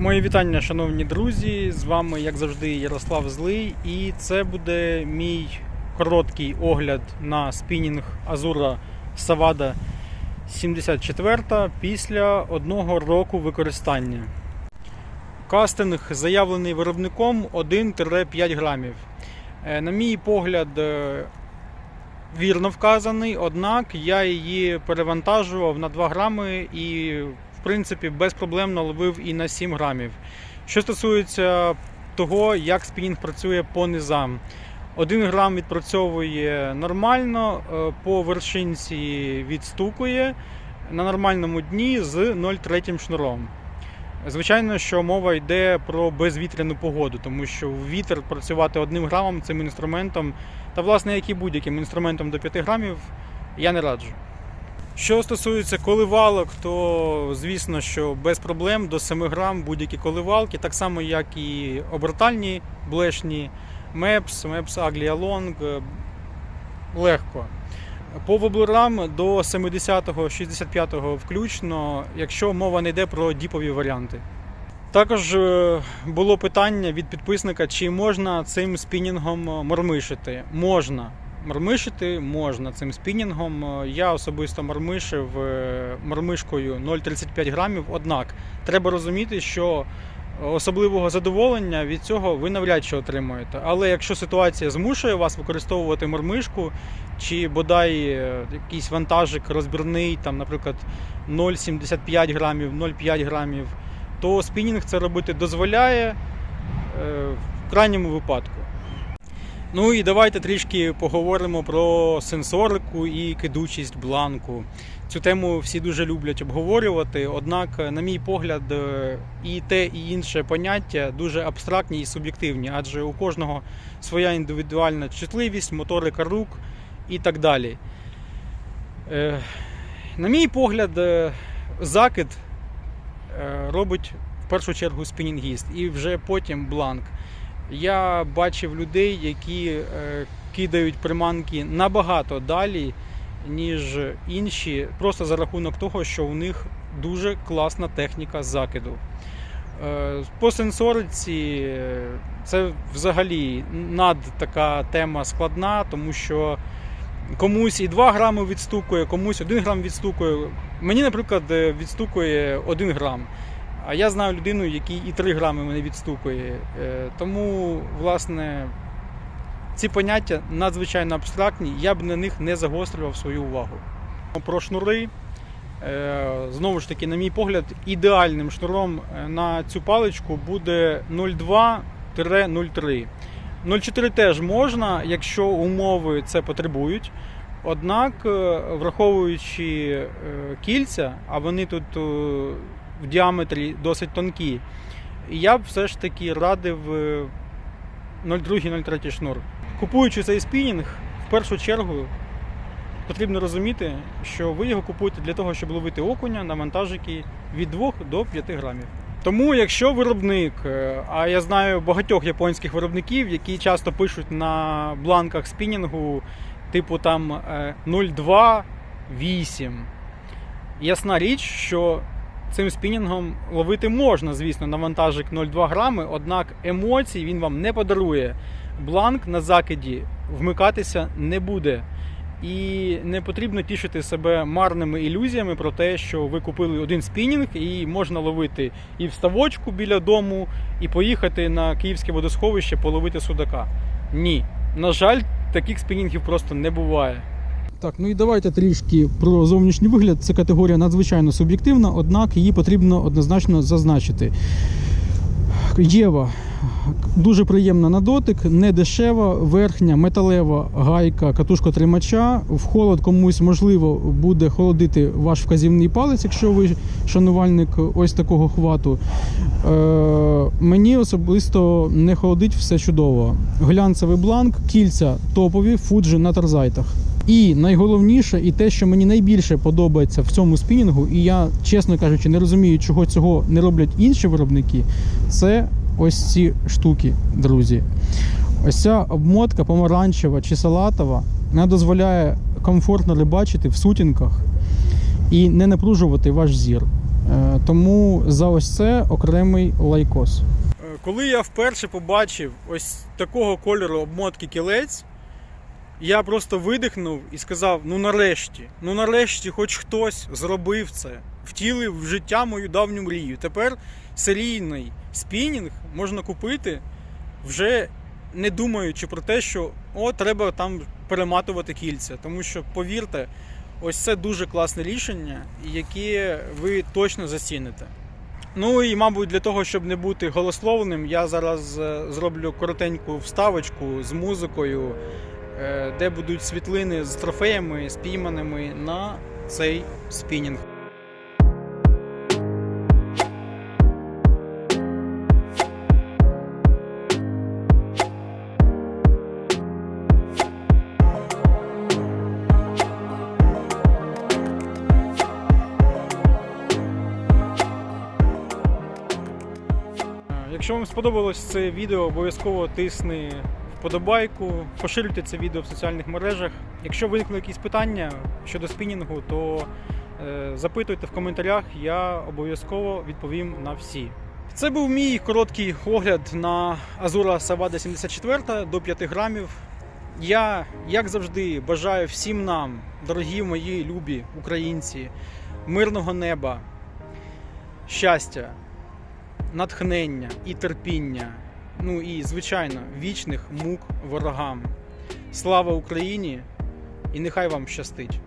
Мої вітання, шановні друзі. З вами, як завжди, Ярослав Злий, і це буде мій короткий огляд на спінінг Азура Савада 74 після одного року використання. Кастинг заявлений виробником 1-5 грамів. Е, На мій погляд, е, вірно вказаний, однак я її перевантажував на 2 грами і, в принципі, безпроблемно ловив і на 7 грамів. Що стосується того, як спінінг працює по низам. 1 грам відпрацьовує нормально, е, по вершинці відстукує на нормальному дні з 0,3 шнуром. Звичайно, що мова йде про безвітряну погоду, тому що вітер працювати одним грамом цим інструментом, та власне як і будь-яким інструментом до 5 грамів, я не раджу. Що стосується коливалок, то звісно, що без проблем до 7 грам будь-які коливалки, так само як і обертальні блешні, MEPS, MEPS Aglia Long, е, легко. По воблерам до 70-го, 65-го включно, якщо мова не йде про діпові варіанти. Також е, було питання від підписника, чи можна цим спінінгом мормишити. Можна. Мормишити можна цим спінінгом. Е, Я особисто мормишив е, мормишкою 0,35 грамів. Однак треба розуміти, що особливого задоволення від цього ви навряд чи отримуєте. Але якщо ситуація змушує вас використовувати мормишку, чи бодай е, якийсь вантажик розбірний, там, наприклад, 0,75 грамів, 0,5 грамів, то спінінг це робити дозволяє в крайньому випадку. Ну і давайте трішки поговоримо про сенсорику і кидучість бланку. Цю тему всі дуже люблять обговорювати, однак, на мій погляд, е, і те, і інше поняття дуже абстрактні і суб'єктивні, адже у кожного своя індивідуальна чутливість, моторика рук і так далі. Е, На мій погляд, е, закид робить в першу чергу спінінгіст і вже потім бланк. Я бачив людей, які е, кидають приманки набагато далі, ніж інші, просто за рахунок того, що у них дуже класна техніка закиду. Е, По сенсориці е, це взагалі над така тема складна, тому що комусь і 2 грами відстукує, комусь 1 грам відстукує. Мені, наприклад, відстукує 1 грам. А я знаю людину, якій і 3 грами мене відстукує. Е, Тому, власне, ці поняття надзвичайно абстрактні, я б на них не загострював свою увагу. Про шнури. Е, Знову ж таки, на мій погляд, ідеальним шнуром е, на цю паличку буде 0,2-0,3. 0,4 теж можна, якщо умови це потребують. Однак, враховуючи кільця, а вони тут в діаметрі досить тонкі, я б все ж таки радив е, 0,2-0,3 шнур. Купуючи цей спінінг, в першу чергу потрібно розуміти, що ви його купуєте для того, щоб ловити окуня на вантажики від 2 до 5 грамів. Тому, якщо виробник, е, а я знаю багатьох японських виробників, які часто пишуть на бланках спінінгу, типу там е, 0,2-8, ясна річ, що цим спінінгом ловити можна, звісно, на вантажик 0,2 грами, однак емоцій він вам не подарує. Бланк на закиді вмикатися не буде. І не потрібно тішити себе марними ілюзіями про те, що ви купили один спінінг і можна ловити і в ставочку біля дому, і поїхати на київське водосховище половити судака. Ні. На жаль, таких спінінгів просто не буває. Так, ну і давайте трішки про зовнішній вигляд. Це категорія надзвичайно суб'єктивна, однак її потрібно однозначно зазначити. Єва дуже приємна на дотик, не дешева, верхня металева гайка катушка тримача. В холод комусь можливо буде холодити ваш вказівний палець, якщо ви шанувальник ось такого хвату. Е, мені особисто не холодить все чудово. Глянцевий бланк, кільця топові, фуджі на тарзайтах. І найголовніше, і те, що мені найбільше подобається в цьому спінінгу, і я, чесно кажучи, не розумію, чого цього не роблять інші виробники, це ось ці штуки, друзі. Ось ця обмотка помаранчева чи салатова, вона дозволяє комфортно рибачити в сутінках і не напружувати ваш зір. Е, Тому за ось це окремий лайкос. Е, Коли я вперше побачив ось такого кольору обмотки кілець, я просто видихнув і сказав: ну нарешті, ну нарешті, хоч хтось зробив це, втілив в життя мою давню мрію. Тепер серійний спінінг можна купити, вже не думаючи про те, що о, треба там перематувати кільця. Тому що, повірте, ось це дуже класне рішення, яке ви точно заціните. Ну і, мабуть, для того, щоб не бути голословним, я зараз е, зроблю коротеньку вставочку з музикою, де будуть світлини з трофеями, спійманими на цей спінінг. Е, Якщо вам сподобалось це відео, обов'язково тисни вподобайку, поширюйте це відео в соціальних мережах. Якщо виникли якісь питання щодо спінінгу, то е, запитуйте в коментарях, я обов'язково відповім на всі. Це був мій короткий огляд на Азура Савада 74 до 5 грамів. Я, як завжди, бажаю всім нам, дорогі мої любі українці, мирного неба, щастя, натхнення і терпіння. Ну і, звичайно, вічних мук ворогам. Слава Україні! І нехай вам щастить!